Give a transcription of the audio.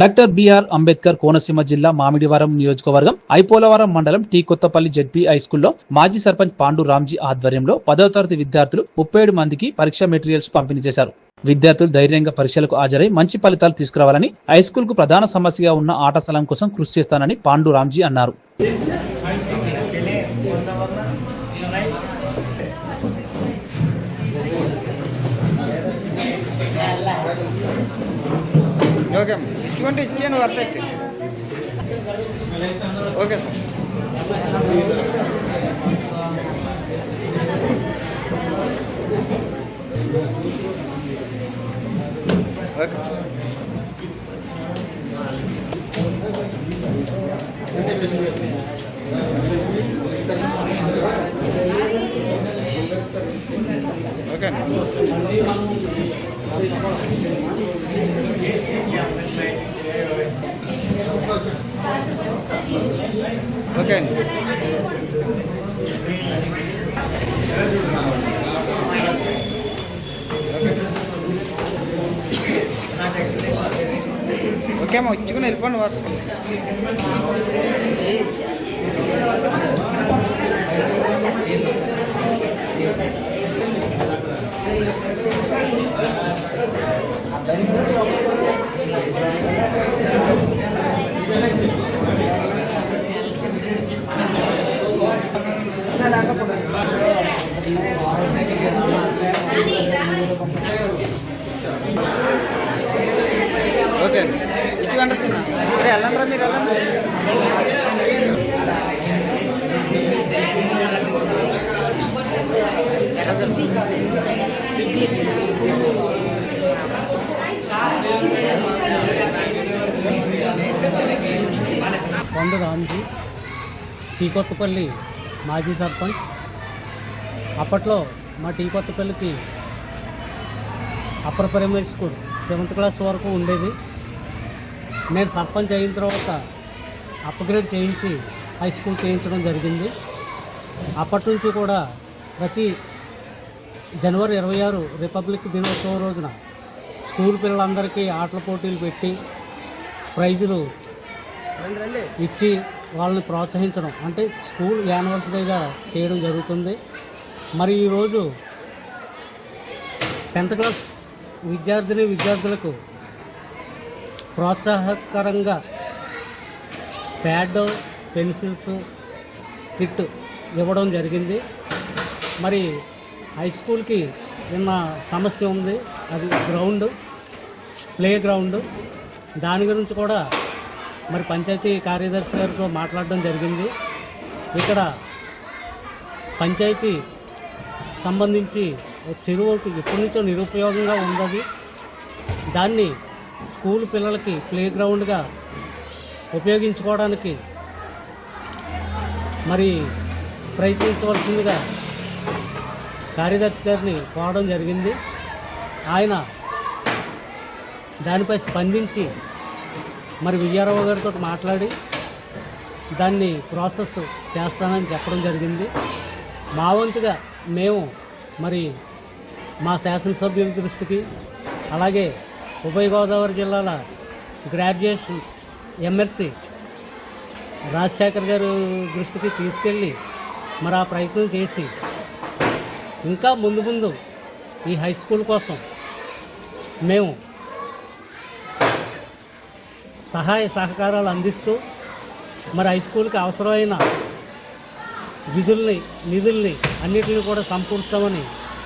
Doctor BR Ambedkar Konaseema జిల్లా మామిడివరం నియోజకవర్గం ఐపోలవరం మండలం టీ కొత్తపల్లి జెడ్పీ హైస్కూల్లో మాజీ సర్పంచ్ పాండు రామ్జీ ఆధ్వర్యంలో పదవ తరగతి విద్యార్థులు ముప్పై ఏడు మందికి పరీక్ష మెటీరియల్స్ పంపిణీ చేశారు. విద్యార్థులు ధైర్యంగా పరీక్షలకు హాజరై మంచి ఫలితాలు తీసుకురావాలని హైస్కూల్కు ప్రధాన సమస్యగా ఉన్న ఆట స్థలం కోసం కృషి చేస్తానని పాండు రామ్జీ అన్నారు. ఓకే అమ్మ. ఇటువంటి ఇచ్చాను వరుస ఓకే సార్ ఓకే. ఓకే అండి ఓకే అండి. ఓకే అమ్మ వచ్చుకుని వెళ్ళిపోండి వరుస ఓకే. అండి ఇచ్చి పంపిస్తున్నా అరే వెళ్ళండి మీరు వెళ్ళండి. కొండ రామ్జీ టీ కొత్తపల్లి మాజీ సర్పంచ్. అప్పట్లో మా T కొత్తపల్లికి upper primary school seventh class వరకు ఉండేది. నేను సర్పంచ్ అయిన తర్వాత అప్గ్రేడ్ చేయించి హై స్కూల్ చేయించడం జరిగింది. అప్పటి నుంచి కూడా ప్రతి జనవరి ఇరవై ఆరు రిపబ్లిక్ దినోత్సవం రోజున స్కూల్ పిల్లలందరికీ ఆటల పోటీలు పెట్టి ప్రైజులు ఇచ్చి వాళ్ళని ప్రోత్సహించడం అంటే స్కూల్ యానివర్సరీగా చేయడం జరుగుతుంది. మరి ఈరోజు టెన్త్ క్లాస్ విద్యార్థిని విద్యార్థులకు ప్రోత్సాహకరంగా ప్యాడ్ పెన్సిల్స్ కిట్ ఇవ్వడం జరిగింది. మరి హై స్కూల్కి నిన్న సమస్య ఉంది. అది గ్రౌండ్ ప్లే గ్రౌండ్ దాని గురించి కూడా మరి పంచాయతీ కార్యదర్శి గారితో మాట్లాడడం జరిగింది. ఇక్కడ పంచాయతీ సంబంధించి ఒక చెరువుకి ఎప్పటి నుంచో నిరుపయోగంగా ఉన్నది దాన్ని స్కూల్ పిల్లలకి ప్లే గ్రౌండ్గా ఉపయోగించుకోవడానికి మరి ప్రయత్నించవలసిందిగా కార్యదర్శి గారిని కోవడం జరిగింది. ఆయన దానిపై స్పందించి మరి విజయారావు గారితో మాట్లాడి దాన్ని ప్రాసెస్ చేస్తానని చెప్పడం జరిగింది. మా వంతుగా మేము మరి మా శాసనసభ్యుల దృష్టికి అలాగే ఉభయ గోదావరి జిల్లాల గ్రాడ్యుయేషన్ ఎమ్మెల్సీ రాజశేఖర్ గారు దృష్టికి తీసుకెళ్ళి మరి ఆ ప్రయత్నం చేసి ఇంకా ముందు ముందు ఈ హై స్కూల్ కోసం మేము సహాయ సహకారాలు అందిస్తూ మరి హై స్కూల్కి అవసరమైన విధుల్ని నిధుల్ని అన్నిటిని కూడా సమకూర్చామని